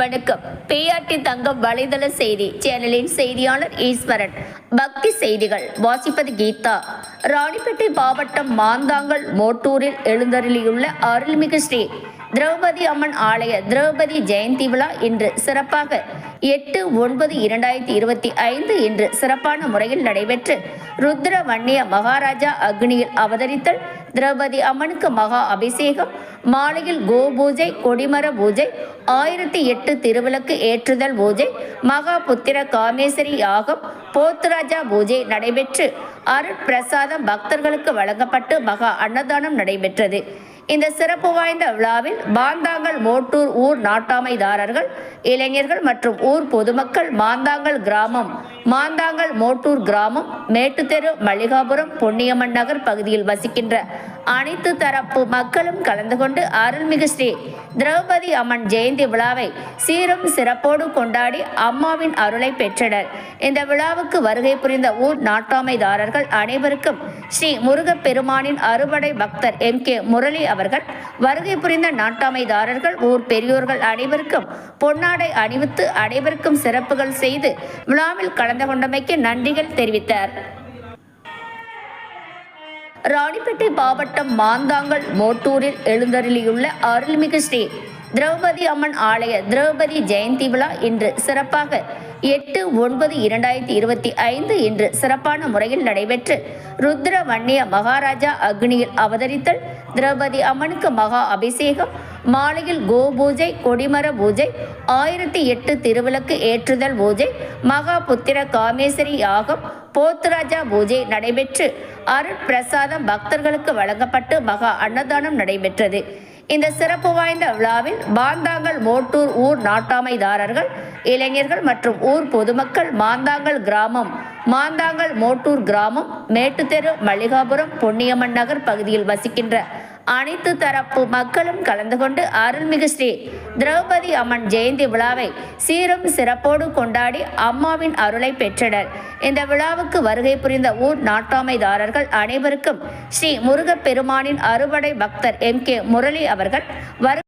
வணக்கம். பிஆர்டி தங்கம் வலைதள செய்தி. சேனலின் செய்தியாளர் ஈஸ்வரன். பக்தி செய்திகள். வாசிப்பது கீதா. ராணிப்பேட்டை மாவட்டம் மாந்தாங்கல் மோட்டூரில் எழுந்தருளியுள்ள அருள்மிகு ஸ்ரீ திரௌபதி அம்மன் ஆலய திரௌபதி ஜெயந்தி விழா இன்று சிறப்பாக எட்டு ஒன்பது இரண்டாயிரத்தி இருபத்தி ஐந்து இன்று சிறப்பான முறையில் நடைபெற்று ருத்ர வன்னிய மகாராஜா அக்னியில் அவதரித்தல் திரௌபதி அம்மனுக்கு மகா அபிஷேகம் மாலையில் கோ பூஜை கொடிமர பூஜை ஆயிரத்தி எட்டு திருவிளக்கு ஏற்றுதல் பூஜை மகா புத்திர காமேஸ்வரி யாகம் போத்துராஜா பூஜை நடைபெற்று அருட்பிரசாதம் பக்தர்களுக்கு வழங்கப்பட்டு மகா அன்னதானம் நடைபெற்றது. இந்த சிறப்பு வாய்ந்த விழாவில் பாந்தாங்கல் மோட்டூர் ஊர் நாட்டாமைதாரர்கள் இளைஞர்கள் மற்றும் ஊர் பொதுமக்கள் மாந்தாங்கல் கிராமம் மாந்தாங்கல் மோட்டூர் கிராமம் மேட்டுத்தெரு மல்லிகாபுரம் பொன்னியம்மன் நகர் பகுதியில் வசிக்கின்ற அனைத்து தரப்பு மக்களும் கலந்து கொண்டு அருள்மிகு ஸ்ரீ திரௌபதி அம்மன் ஜெயந்தி விழாவை சீரும் சிறப்போடு கொண்டாடி அம்மாவின் அருளை பெற்றனர். இந்த விழாவுக்கு வருகை புரிந்த ஊர் நாட்டாமைதாரர்கள் அனைவருக்கும் ஸ்ரீ முருகப்பெருமானின் அறுபடை பக்தர் எம். கே. முரளி அவர்கள் வருகை புரிந்த நாட்டாமைதாரர்கள் ஊர் பெரியோர்கள் அனைவருக்கும் பொன்னாடை அணிவித்து அனைவருக்கும் சிறப்புகள் செய்து விழாவில் கலந்து கொண்டமைக்கு நன்றிகள் தெரிவித்தார். ராணிப்பேட்டை மாவட்டம் மாந்தாங்கல் மோட்டூரில் எழுந்தருளியுள்ள அருள்மிகு ஸ்ரீ திரௌபதி அம்மன் ஆலய திரௌபதி ஜெயந்தி விழா இன்று சிறப்பாக எட்டு ஒன்பது இரண்டாயிரத்தி இருபத்தி ஐந்து இன்று சிறப்பான முறையில் நடைபெற்று ருத்ர வன்னிய மகாராஜா அக்னியில் அவதரித்தல் திரௌபதி அம்மனுக்கு மகா அபிஷேகம் மாலையில் கோ பூஜை கொடிமர பூஜை ஆயிரத்தி எட்டு திருவிளக்கு ஏற்றுதல் பூஜை மகா புத்திர காமேஸ்வரி யாகம் போத்துராஜா பூஜை நடைபெற்று அருட்பிரசாதம் பக்தர்களுக்கு வழங்கப்பட்டு மகா அன்னதானம் நடைபெற்றது. இந்த சிறப்பு வாய்ந்த விழாவில் பாந்தாங்கல் மோட்டூர் ஊர் நாட்டாமைதாரர்கள் இளைஞர்கள் மற்றும் ஊர் பொதுமக்கள் மாந்தாங்கல் கிராமம் மாந்தாங்கல் மோட்டூர் கிராமம் மேட்டுத்தெரு மல்லிகாபுரம் பொன்னியம்மன் நகர் பகுதியில் வசிக்கின்ற அனைத்து தரப்பு மக்களும் கலந்து கொண்டு அருள்மிகு ஸ்ரீ திரௌபதி அம்மன் ஜெயந்தி விழாவை சீரும் சிறப்போடு கொண்டாடி அம்மாவின் அருளை பெற்றனர். இந்த விழாவுக்கு வருகை புரிந்த ஊர் நாட்டாமைதாரர்கள் அனைவருக்கும் ஸ்ரீ முருகப்பெருமானின் அறுவடை பக்தர் எம் கே முரளி அவர்கள் வரு